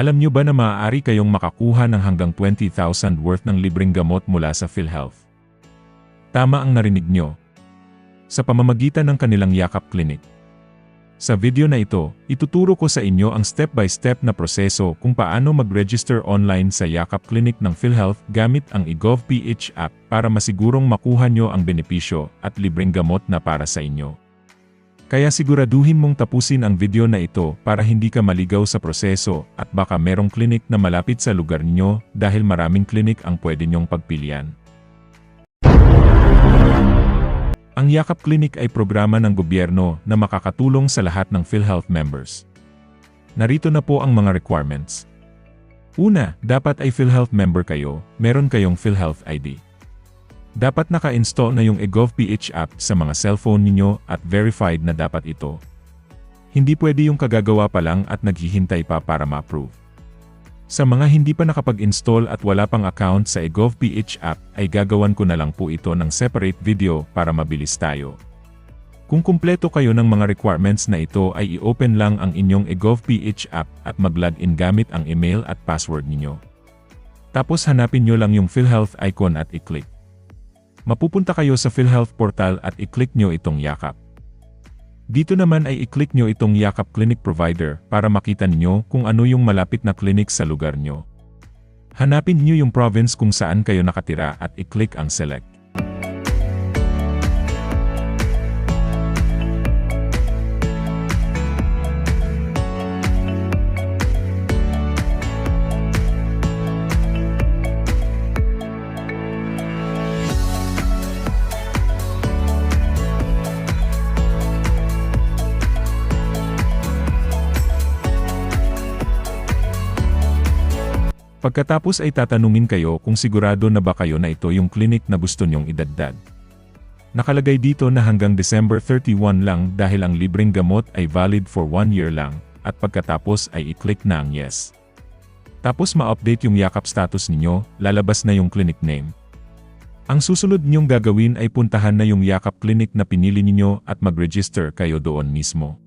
Alam nyo ba na maaari kayong makakuha ng hanggang 20,000 worth ng libreng gamot mula sa PhilHealth? Tama ang narinig nyo. Sa pamamagitan ng kanilang Yakap Clinic. Sa video na ito, ituturo ko sa inyo ang step-by-step na proseso kung paano mag-register online sa Yakap Clinic ng PhilHealth gamit ang eGovPH app para masigurong makuha nyo ang benepisyo at libreng gamot na para sa inyo. Kaya siguraduhin mong tapusin ang video na ito para hindi ka maligaw sa proseso at baka merong clinic na malapit sa lugar ninyo dahil maraming clinic ang pwede nyong pagpilian. Ang Yakap Clinic ay programa ng gobyerno na makakatulong sa lahat ng PhilHealth members. Narito na po ang mga requirements. Una, dapat ay PhilHealth member kayo, meron kayong PhilHealth ID. Dapat naka-install na yung eGovPH app sa mga cellphone ninyo at verified na dapat ito. Hindi pwede yung kagagawa pa lang at naghihintay pa para ma-approve. Sa mga hindi pa nakapag-install at wala pang account sa eGovPH app ay gagawan ko na lang po ito ng separate video para mabilis tayo. Kung kumpleto kayo ng mga requirements na ito ay i-open lang ang inyong eGovPH app at mag-login gamit ang email at password ninyo. Tapos hanapin nyo lang yung PhilHealth icon at i-click. Mapupunta kayo sa PhilHealth portal at i-click nyo itong Yakap. Dito naman ay i-click nyo itong Yakap Clinic Provider para makita ninyo kung ano yung malapit na clinic sa lugar nyo. Hanapin nyo yung province kung saan kayo nakatira at i-click ang Select. Pagkatapos ay tatanungin kayo kung sigurado na ba kayo na ito yung clinic na gusto nyong idagdag. Nakalagay dito na hanggang December 31 lang dahil ang libreng gamot ay valid for 1 year lang, at pagkatapos ay i-click na ang yes. Tapos ma-update yung yakap status ninyo, lalabas na yung clinic name. Ang susunod ninyong gagawin ay puntahan na yung yakap clinic na pinili ninyo at mag-register kayo doon mismo.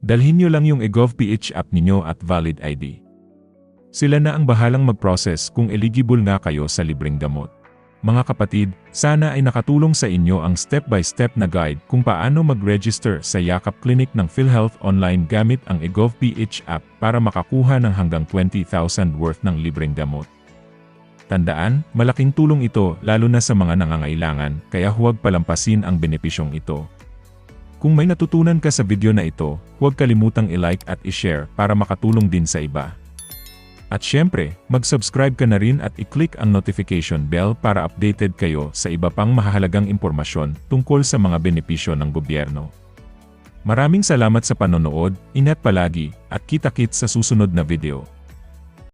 Dalhin nyo lang yung eGovPH app ninyo at valid ID. Sila na ang bahalang mag-process kung eligible nga kayo sa libreng gamot. Mga kapatid, sana ay nakatulong sa inyo ang step-by-step na guide kung paano mag-register sa Yakap Clinic ng PhilHealth online gamit ang eGovPH app para makakuha ng hanggang 20,000 worth ng libreng gamot. Tandaan, malaking tulong ito lalo na sa mga nangangailangan kaya huwag palampasin ang benepisyong ito. Kung may natutunan ka sa video na ito, huwag kalimutang i-like at i-share para makatulong din sa iba. At syempre, mag-subscribe ka na rin at i-click ang notification bell para updated kayo sa iba pang mahalagang impormasyon tungkol sa mga benepisyo ng gobyerno. Maraming salamat sa panonood, ingat palagi, at kita-kits sa susunod na video.